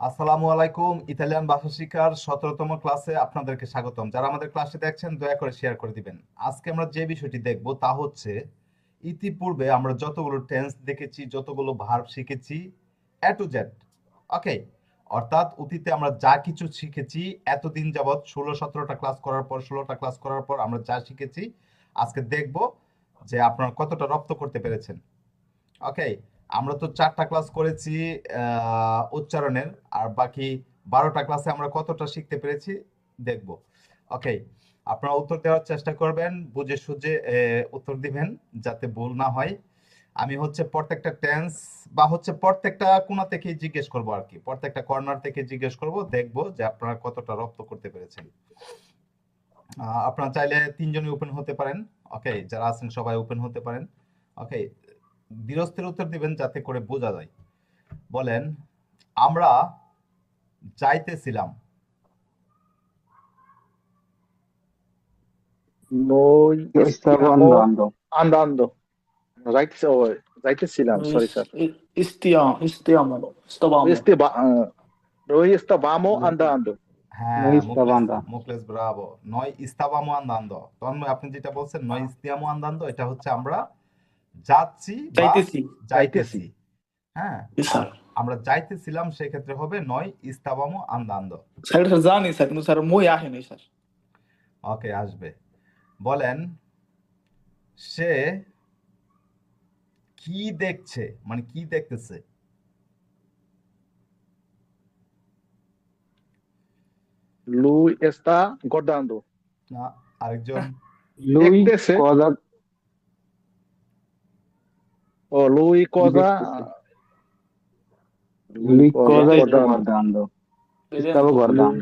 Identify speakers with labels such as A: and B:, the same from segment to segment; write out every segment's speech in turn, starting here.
A: আসসালামু আলাইকুম, ইতালিয়ান ভাষা শিক্ষার সতেরোতম ক্লাসে আপনাদেরকে স্বাগতম। যারা আমাদের ক্লাসে দেখছেন, দয়া করে শেয়ার করে দিবেন। আজকে আমরা যে বিষয়টি দেখব তা হচ্ছে, ইতিপূর্বে আমরা যতগুলো টেন্স দেখেছি, যতগুলো ভার্ব শিখেছি এ টু জেড ওকে অর্থাৎ অতীতে আমরা যা কিছু শিখেছি, এতদিন যাবৎ ষোলো, সতেরোটা ক্লাস করার পর, ষোলোটা ক্লাস করার পর আমরা যা শিখেছি, আজকে দেখব যে আপনারা কতটা রপ্ত করতে পেরেছেন ওকে আমরা তো চারটা ক্লাস করেছি উচ্চারণের, আর বাকি বারোটা ক্লাসে আমরা কতটা শিখতে পেরেছি দেখব। ওকে আপনারা উত্তর দেওয়ার চেষ্টা করবেন, বুঝে সুঝে উত্তর দিবেন, যাতে ভুল না হয়। আমি হচ্ছে প্রত্যেকটা টেন্স বা হচ্ছে প্রত্যেকটা কোণা থেকে জিজ্ঞেস করব আর কি, প্রত্যেকটা কর্নার থেকে জিজ্ঞেস করব, দেখব যে আপনারা কতটা রপ্ত করতে পেরেছেন। আপনারা চাইলে তিনজনই ওপেন হতে পারেন। ওকে যারা আছেন সবাই ওপেন হতে পারেন। ওকে ধীরস্থির উত্তর দিবেন যাতে করে বোঝা যায়। বলেন আমরা যাইতেছিলাম।
B: Noi
C: Io andando.
B: andando. Right, oh, যাইতেছিলাম sorry sir.
D: Stiamo, stiamo, stavamo.
B: Esteba, noi stavamo andando.
A: হ্যাঁ
C: Noi
A: মুকলেস ব্রাভো। নয় ইস্তাবামো আন্দান্দো তন্ময় আপনি যেটা বলছেন নয় ইস্তিয়ামো আন্দান্দো এটা হচ্ছে আমরা যাচ্ছি
D: যাইতেছি
A: যাইতেছি। হ্যাঁ আমরা যাইতেছিলাম সেক্ষেত্রে হবে নয় ইস্তাবামো আন্দান্দো।
D: স্যার জানি স্যার কিন্তু স্যার মই আসেনি স্যার।
A: ওকে আসবে। বলেন সে কি দেখছে? মানে কি দেখতেছে?
B: Lui sta guardando.
A: না আরেকজন
C: Lui
B: Dectese. ও
C: লুই কজা লুই
B: কজা
C: ইস্তাবো ইস্তাবো গর্দান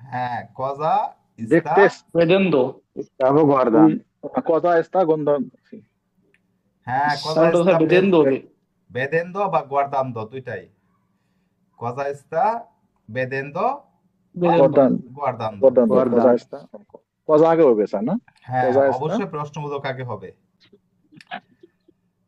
A: হ্যাঁ কজা
D: দেখতে
C: প্রেজেন্ট দো
B: ইস্তাবো গর্দান কজা ইস্তা গন্দ
A: হ্যাঁ কজা
D: তো বেদেন দো বেদেন
A: দো বা গর্দান দো দুইটাই কজা ইস্তা বেদেন
B: দো
C: গর্দান
B: গর্দান গর্দান কজা আগে হবে না?
A: হ্যাঁ অবশ্যই প্রশ্নবোধক আগে হবে।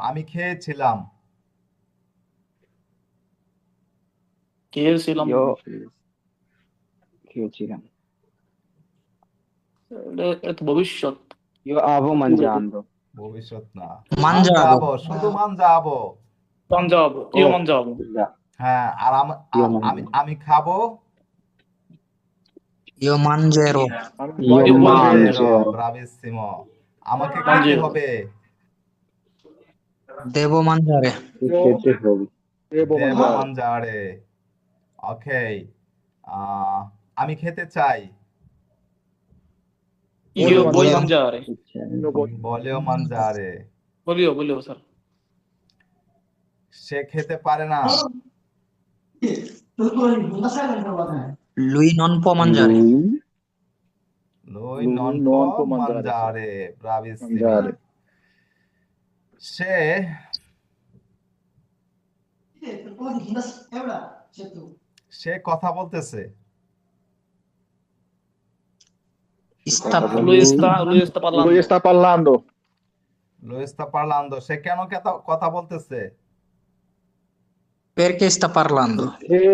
A: আমি খেয়েছিলাম।
D: খেয়েছিলাম।
C: খেয়েছিলাম।
D: ভবিষ্যৎ.
A: ভবিষ্যৎ। না। শুধু. হ্যাঁ আর আমি আমি খাব।
E: Io mangerò.
C: Io
D: Io
C: mangio.
A: ব্রাভিসিমো আমাকে খেতে হবে
E: Devo mangiare.
C: খেতে হবে।
B: Devo mangiare.
A: মানজারে ওকে আমি খেতে চাই
B: voglio-
A: বলেও মানজারে
D: voglio volevo স্যার
A: সে খেতে পারে না
E: Lui non può mangiare.
C: Lui
A: লই
B: Lui
A: নন
B: non
A: পো
B: può mangiare.
A: মানজারে bravissimo
B: Mangiare.
A: সে সে কথা বলতেছে
E: Sta
D: lui sta lui sta parlando
B: Lui sta parlando.
A: লুইস্তা পারলান্দো সে কেন কেতা- কথা বলতেছে
E: perché sta parlando?
B: Perché,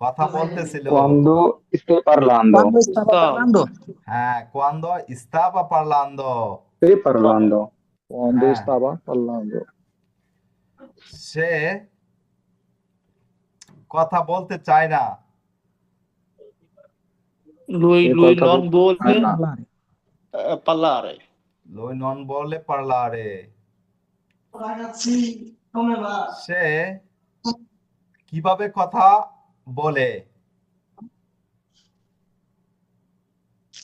B: lui lui
D: parlando
B: quando,
A: কথা বলতেছিল
C: quando sto parlando.
E: Quando stava
D: Stavo.
E: parlando?
A: হ্যাঁ quando stava parlando
C: Stai parlando.
B: quando
A: Eh.
B: stava parlando.
A: সে কথা বলতে চায় না
D: Lui,
B: E
D: lui
B: quanto
D: non
B: vo-
D: vuole
B: Ah,
D: eh, parlare.
A: lui non vuole parlare
F: Ragazzi, come va?
A: সে কিভাবে কথা বলে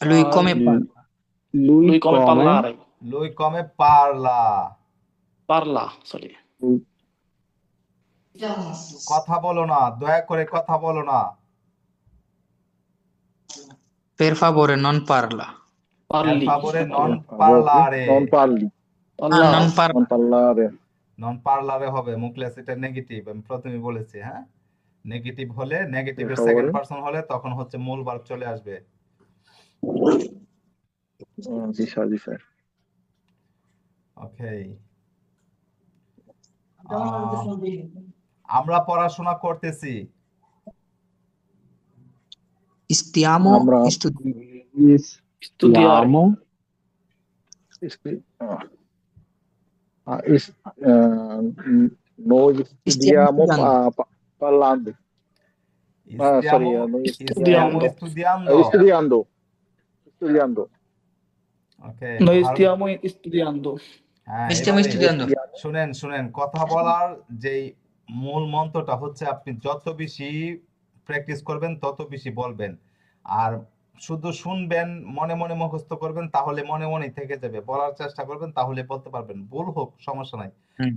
E: Lui
D: Ah,
E: come parla?
C: Lui
D: Lui come
C: come
D: parlare.
A: lui come parla
D: Parla, sorry.
A: কথা বলো না দয়া করে কথা বলো না
E: Per favore non parla.
D: Parli.
A: per favore non
B: ah,
A: parlare
B: Non parli,
E: Ah,
D: Parlare.
E: non parla.
B: non parlare.
A: নন পার্লারে হবে মুখলেস এটা নেগেটিভ আমি প্রথমে বলেছি হ্যাঁ নেগেটিভ হলে নেগেটিভের
B: তারপরে?
A: সেকেন্ড পারসন হলে তখন হচ্ছে মূল ভার্ব চলে আসবে
B: si sa, si sa.
A: ওকে আমরা পড়াশোনা করতেছি
E: Stiamo
B: Ambra-
E: studiando.
B: Ah. Ah, eh, parlando. Ah, sorry, eh, noi
A: stiamo studiando
B: Eh, studiando. Studiando.
A: ওকে
D: Noi stiamo studiando.
A: হ্যাঁ
E: Stiamo studiando.
A: শুনেন শুনেন কথা বলার যেই মূল মন্ত্রটা হচ্ছে আপনি যত বেশি প্র্যাকটিস করবেন তত বেশি বলবেন আর শুধু শুনবেন মনে মনে মুখস্থ করবেন তাহলে মনে মনেই থেকে যাবে বলার চেষ্টা করবেন তাহলে বলতে পারবেন ভুল হোক সমস্যা নাই।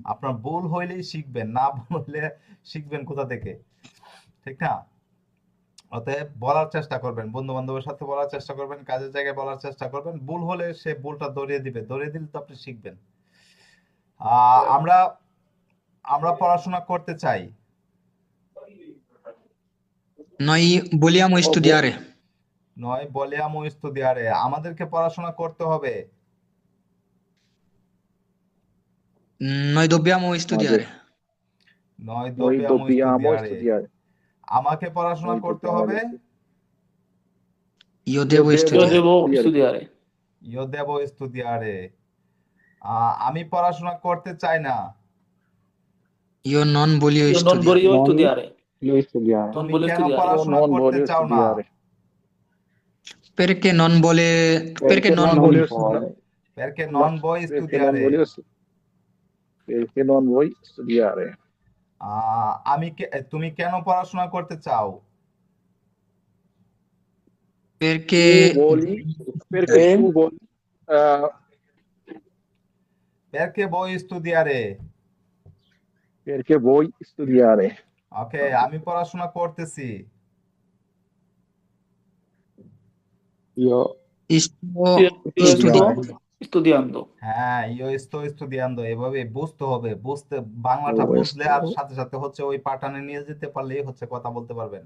A: আপনার ভুল হইলেই শিখবেন না ভুল হলে শিখবেন কোথা থেকে? ঠিক না? অতএব বলার চেষ্টা করবেন বন্ধু বান্ধবের সাথে বলার চেষ্টা করবেন কাজের জায়গায় বলার চেষ্টা করবেন। ভুল হলে সে ভুলটা ধরিয়ে দিবে ধরিয়ে দিলে তো আপনি শিখবেন। আমরা আমরা পড়াশোনা করতে চাই।
E: নয় vogliamo studiare.
A: নয় vogliamo studiare আমাদেরকে পড়াশোনা করতে হবে।
E: Noi dobbiamo studiare.
A: নয়
B: Noi
A: dobbiamo
B: dobbiamo
A: studiare
B: studiare.
A: আমাকে পড়াশোনা
B: Noi
A: করতে
B: dobbiamo
A: হবে
E: Io devo
B: devo-
D: Io
E: studiare.
D: devo
B: Studiare.
D: studiare.
A: io devo studiare আহ, আমি পড়াশোনা করতে চাই না
E: Io non voglio
D: Io non
E: studiare.
D: voglio
C: Non-
D: studiare.
C: lui studiare.
D: Non
A: তুমি
D: voglio
A: কেন
D: studiare.
B: Io
A: পড়াশোনা
B: non
A: করতে
B: voglio
A: চাও না
B: studiare.
E: Perché non vuole perché
B: Perché
E: non
B: voglio
C: vuole.
A: perché non vuoi
B: Perché non
A: studiare
B: voglio stu- Perché non vuoi studiare.
A: আহ, আমি কে- তুমি কেন পড়াশোনা করতে চাও
E: perché
B: Tu voli, perché tu vuoi, eh,
A: perché vuoi studiare
B: perché vuoi studiare.
A: ওকে আমি পড়াশোনা করতেছি
C: Io
E: sto
D: Io, io sto
E: studiando.
D: Studiando.
A: হ্যাঁ ইও sto studiando এভাবে বুঝতে হবে বুঝতে বাংলাটা বুঝলে আর সাথে সাথে হচ্ছে ওই প্যাটার্নে নিয়ে যেতে পারলেই হচ্ছে কথা বলতে পারবেন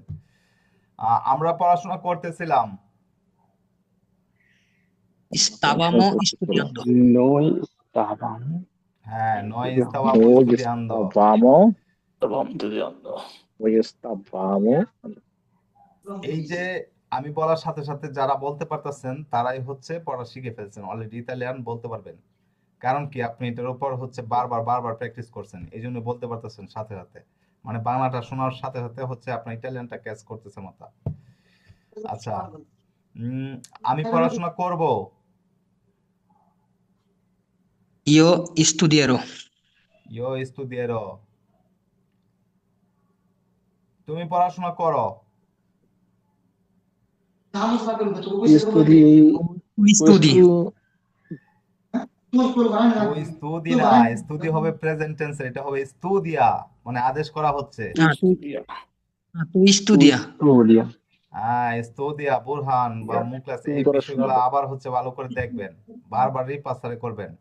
A: আমরা পড়াশোনা করতেছিলাম
E: stavamo studiando.
C: noi stavamo
A: হ্যাঁ নয়
C: studiando
A: stavamo,
B: Stavamo
D: studiando.
B: noi stavamo,
A: এই যে আমি বলার সাথে সাথে যারা বলতে পারতেছেন তারাই হচ্ছে পড়া শিখে ফেলছেন। অলরেডি ইতালিয়ান বলতে পারবেন। কারণ কি? আপনি এটার উপর হচ্ছে বারবার বারবার প্র্যাকটিস করছেন। এই জন্য বলতে পারতেছেন সাথে সাথে। মানে বাংলাটা শোনার সাথে সাথে হচ্ছে আপনার ইটালিয়ানটা ক্যাচ করতেছে মাথা। আচ্ছা। উম, আমি পড়াশোনা করব।
E: Io studierò.
A: ইও studierò তুমি পড়াশোনা করো। না হবে প্রেজেন্ট টেন্স এটা হবে মানে আদেশ করা হচ্ছে।
D: studia.
E: studia.
A: হ্যাঁ স্তুদিয়া বুরহান বা মুকলাস এই বিষয়গুলো আবার হচ্ছে ভালো করে দেখবেন। বারবার রিপাসারে করবেন।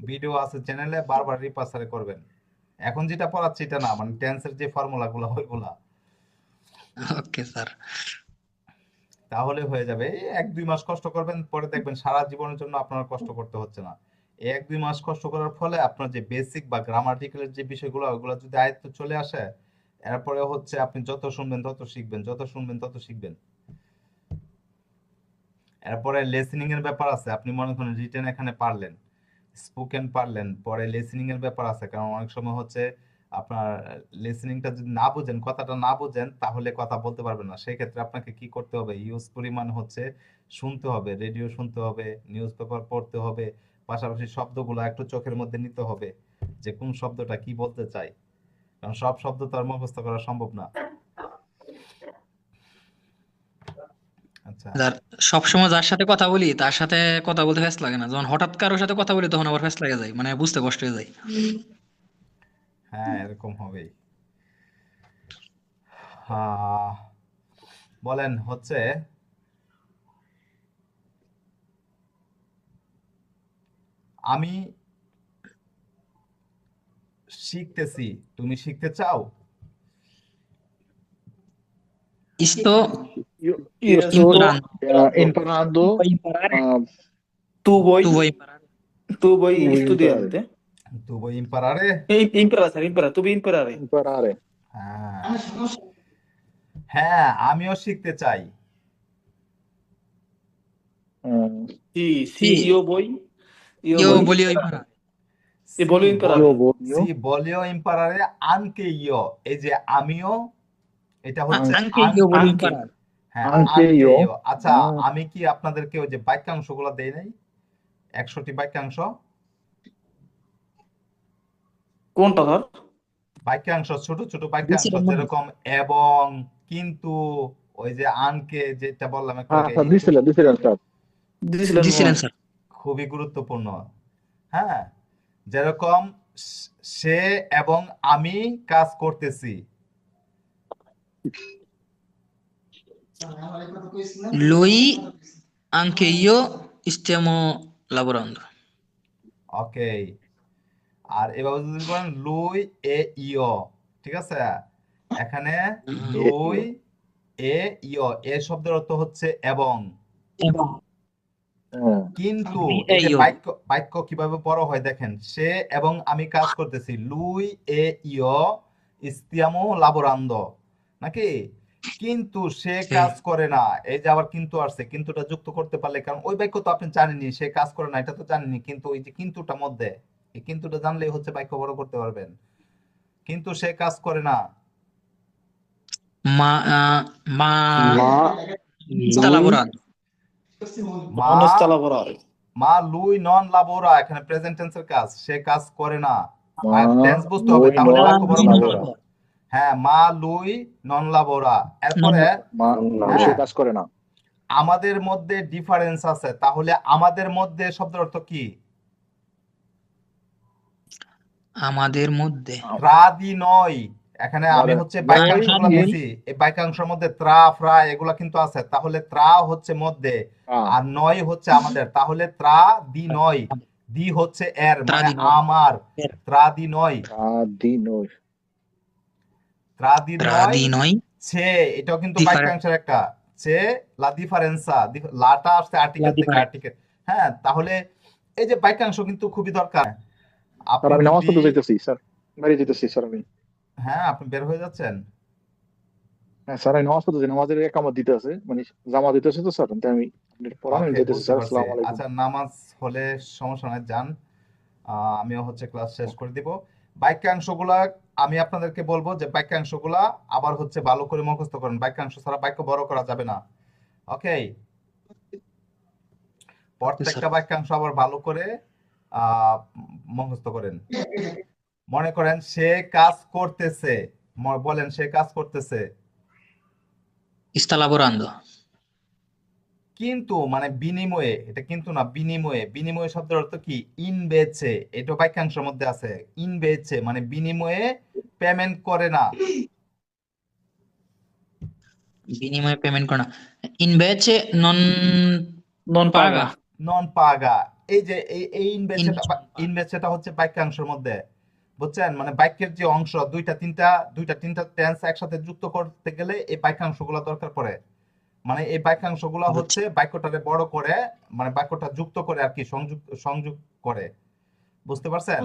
A: ভিডিও আছে চ্যানেলে বারবার রিপাসারে করবেন। এখন যেটা পড়াচ্ছি এটা না মানে টেন্সের যে ফর্মুলা গুলো ওইগুলা।
E: Ok, sir.
A: তাহলে হয়ে যাবে। এই এক দুই মাস কষ্ট করবেন, পরে দেখবেন সারা জীবনের জন্য আপনার কষ্ট করতে হচ্ছে না। এক দুই মাস কষ্ট করার ফলে আপনার যে বেসিক বা গ্রামাটিক্যালের যে বিষয়গুলো, ওগুলো যদি আয়ত্ত চলে আসে, এরপরে হচ্ছে আপনি যত শুনবেন তত শিখবেন, যত শুনবেন তত শিখবেন। এরপরে লিসেনিং এর ব্যাপার আছে, আপনি মনে করেন রিটেন এখানে পারলেন স্পোকেন পারলেন, পরে লিসেনিং এর ব্যাপার আছে, কারণ অনেক সময় হচ্ছে আপনার লিসেনিংটা যদি না বুঝেন কথাটা না বুঝেন তাহলে কথা বলতে পারবেন না। সেই ক্ষেত্রে আপনাকে কি করতে হবে? ইউজ পরিমাণ হচ্ছে শুনতে হবে রেডিও শুনতে হবে নিউজ পেপার পড়তে হবে পাশাপাশি শব্দগুলো একটু চোখের মধ্যে নিতে হবে যে কোন শব্দটা কি বলতে চাই? কারণ সব শব্দ তো আর মুখস্থ করা সম্ভব না। আচ্ছা।
E: যার সবসময় যার সাথে কথা বলি তার সাথে কথা বলতে ফ্যাস লাগে না। যখন হঠাৎ কারোর সাথে কথা বলি তখন আবার ফ্যাস লাগে যায় মানে বুঝতে কষ্ট হয়ে যায়।
A: হ্যাঁ এরকম হবেই। বলেন হচ্ছে আমি শিখতেছি তুমি শিখতে চাও?
E: তু
B: বই
D: তু
B: বই তু
E: বই
B: ইস্তো দিয়ে
E: Vuoi
D: studiare?
A: tu vuoi imparare
D: Eh, Imparare, imparare, tu vuoi imparare.
B: imparare.
A: হ্যাঁ হ্যাঁ আমিও শিখতে চাই
B: Uh,
D: Io voglio
E: voglio
D: imparare.
E: imparare.
D: E voglio imparare.
B: io voglio
A: সি voglio imparare anche io এই যে আমিও এটা হচ্ছে
E: io voglio
D: anche.
E: imparare.
A: হ্যাঁ
B: io.
A: io আচ্ছা
B: Ah.
A: আমি কি আপনাদেরকে ওই যে বাক্যাংশগুলো দেই নাই একশোটি বাক্যাংশ
D: কোনটা ধর?
A: বাক্যাংশ ছোট ছোট বাক্যাংশ যেরকম এবং কিন্তু ওই যে আনকে যেটা বললাম একটু আগে,
B: দিছিলেন দিছিলেন স্যার
D: দিছিলেন
E: দিছিলেন স্যার
A: খুবই গুরুত্বপূর্ণ। হ্যাঁ যেরকম সে এবং আমি কাজ করতেছি।
E: Luis anche io stiamo lavorando.
A: Okay আর এভাবে যদি বলেন লুই এ ইও ঠিক আছে? এখানে লুই এ ইও এ শব্দের অর্থ হচ্ছে এবং।
B: Uh,
A: কিন্তু। বাক্য বাক্য কীভাবে বড় হয় দেখেন সে এবং আমি কাজ করতেছি। লুই এ ইও স্তিয়ামো লাবোরান্দো নাকি? কিন্তু সে কাজ করে না। এই যে আবার কিন্তু আসছে কিন্তুটা যুক্ত করতে পারলে কারণ ওই বাক্য তো আপনি জানেনই সে কাজ করে না এটা তো জানেনই কিন্তু ওই যে কিন্তুটা মধ্যে। এই কিন্তুটা জানলেই হচ্ছে বাক্য বড় করতে পারবেন। কিন্তু সে কাজ করে না. মা লুই। নন লাবোরা এখানে প্রেজেন্ট টেন্সের কাজ। সে কাজ করে না। টেন্স বুঝতে হবে তাহলে বাক্য বড় করতে হবে হ্যাঁ মা লুই নন লাবোরা। এরপরে হ্যাঁ।
B: সে কাজ করে না।
A: আমাদের মধ্যে ডিফারেন্স আছে। তাহলে আমাদের মধ্যে শব্দের অর্থ কি?
E: আমাদের মধ্যে।
A: ত্রাদি নয়। এখানে আমি হচ্ছে
B: নয়,
A: বাক্যাংশগুলো
E: নয়।
A: এই বাক্যাংশের মধ্যে ত্রা ফ্রা এগুলা কিন্তু আছে। তাহলে ত্রা হচ্ছে মধ্যে আর নয় হচ্ছে আমাদের। তাহলে ত্রা দি নয়। দি হচ্ছে এর মানে আমার। ত্রা দি নয়।
B: ah, di noi
A: ত্রা দি নয়। ছে এটাও কিন্তু বাক্যাংশের একটা। ছে লা ডিফারেন্সা লাটা আসছে আর্টিকেল থেকে আর্টিকেল হ্যাঁ তাহলে এই যে বাক্যাংশ কিন্তু খুবই দরকার।
B: স্যার আমি নামাজ পড়তে যাইতেছি স্যার। বাড়ি যাইতেছি স্যার আমি।
A: হ্যাঁ আপনি বের হয়ে যাচ্ছেন?
B: হ্যাঁ স্যার আমি নামাজ পড়তে যাই নামাজের একামত দিতে আছে মানে জামা দিতে আছে তো স্যার তাই আমি পড়ানো
A: Okay,
B: স্যার আসসালামু আলাইকুম।
A: আচ্ছা নামাজ হলে সমস্যা নাই যান। আমিও হচ্ছে ক্লাস শেষ করে দিব। বাক্যাংশগুলা আমি আপনাদেরকে বলব যে বাক্যাংশগুলা আবার হচ্ছে ভালো করে মুখস্থ করেন। বাক্যাংশ ছাড়া বাক্য বড় করা যাবে না। ওকে প্রত্যেকটা বাক্যাংশ আবার ভালো করে মুখস্থ করেন। মনে করেন সে কাজ করতেছে। বলেন সে কাজ করতেছে। কিন্তু মানে বিনিময়ে এটা কিন্তু না বিনিময়ে। বিনিময়ে শব্দের অর্থ কি? ইনভেচে এটা বাক্যাংশের মধ্যে আছে। ইনভেচে মানে বিনিময়ে পেমেন্ট করে না।
E: বিনিময়ে পেমেন্ট করে না। invece নন
D: নন পাগা।
A: নন পাগা। এই যে এই
E: Invece-
A: হচ্ছে বাক্যাংশের মধ্যে বুঝছেন? মানে বাক্যের যে অংশ দুইটা তিনটা দুইটা তিনটা টেন্স একসাথে যুক্ত করতে গেলে এই বাক্যাংশগুলো দরকার পড়ে। মানে এই বাক্যাংশগুলো হচ্ছে বাক্যটাকে বড় করে মানে বাক্যটা যুক্ত করে আর কি সংযোগ সংযোগ করে। বুঝতে পারছেন?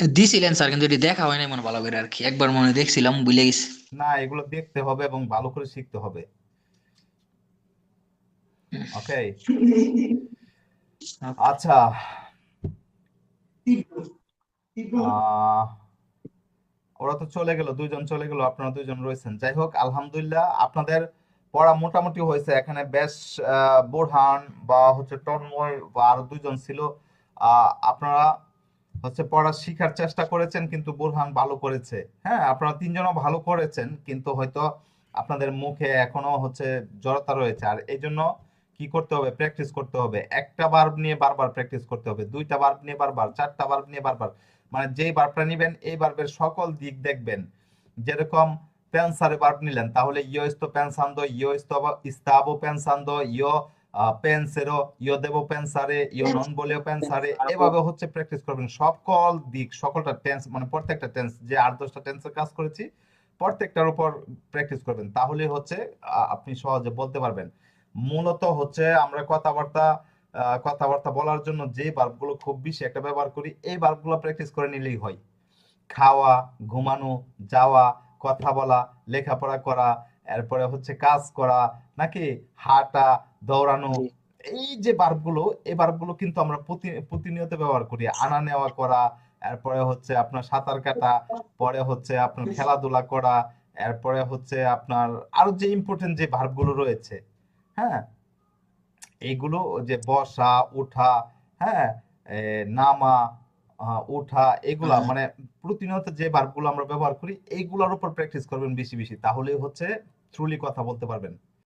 E: দিছিলেন স্যার কিন্তু এটি দেখা হয় নাই মনে ভালো করে আর কি। একবার মনে দেখছিলাম ভুলে গেছি।
A: না এগুলো দেখতে হবে এবং ভালো করে শিখতে হবে। ওকে আচ্ছা। ওরা তো চলে গেল দুইজন চলে গেল আপনারা দুইজন রয়েছেন। যাই হোক আলহামদুলিল্লাহ আপনাদের পড়া মোটামুটি হয়েছে। এখানে বেশ বোরহান বা হচ্ছে তন্ময় বা আরও দুইজন ছিল। আপনারা হচ্ছে পড়া শিখার চেষ্টা করেছেন কিন্তু বোরহান ভালো করেছে। হ্যাঁ আপনারা তিনজনও ভালো করেছেন কিন্তু হয়তো আপনাদের মুখে এখনও হচ্ছে জড়তা রয়েছে। আর এই জন্য কি করতে হবে? প্র্যাকটিস করতে হবে। একটা ভার্ব নিয়ে বারবার প্র্যাকটিস করতে হবে। দুইটা ভার্ব নিয়ে বারবার চারটা ভার্ব নিয়ে বারবার। মানে যেই ভার্বটা নিবেন এই ভার্বের সকল দিক দেখবেন। যেরকম pensare ভার্ব নিলেন তাহলে sto pensando io sto stavo pensando io আহ, penserò io devo pensare io non volevo pensare এভাবে হচ্ছে প্র্যাকটিস করবেন। সকল দিক সকলটা টেন্স মানে প্রত্যেকটা টেন্স যে আট দশটা টেন্সের কাজ করেছি প্রত্যেকটার উপর প্র্যাকটিস করবেন। তাহলে হচ্ছে আপনি সহজে বলতে পারবেন। মূলত হচ্ছে আমরা কথাবার্তা কথাবার্তা বলার জন্য যে ভার্বগুলো খুব বেশি একটা ব্যবহার করি এই ভার্বগুলো প্র্যাকটিস করে নিলেই হয়। খাওয়া ঘুমানো যাওয়া কথা বলা লেখাপড়া করা এরপরে হচ্ছে কাজ করা নাকি হাঁটা দৌড়ানো এই যে ভার্বগুলো এই ভার্বগুলো কিন্তু আমরা প্রতি প্রতিনিয়ত ব্যবহার করি। আনা নেওয়া করা এরপরে হচ্ছে আপনার সাঁতার কাটা পরে হচ্ছে আপনার খেলাধুলা করা এরপরে হচ্ছে আপনার আরও যে ইম্পর্টেন্ট যে ভার্বগুলো রয়েছে হ্যাঁ? এইগুলো যে বসা উঠা হ্যাঁ? নামা ওঠা এগুলা মানে প্রতিনিয়ত যে ভার্বগুলো আমরা ব্যবহার করি এইগুলোর উপর প্র্যাকটিস করবেন বেশি বেশি। তাহলে হচ্ছে ট্রুলি কথা বলতে পারবেন।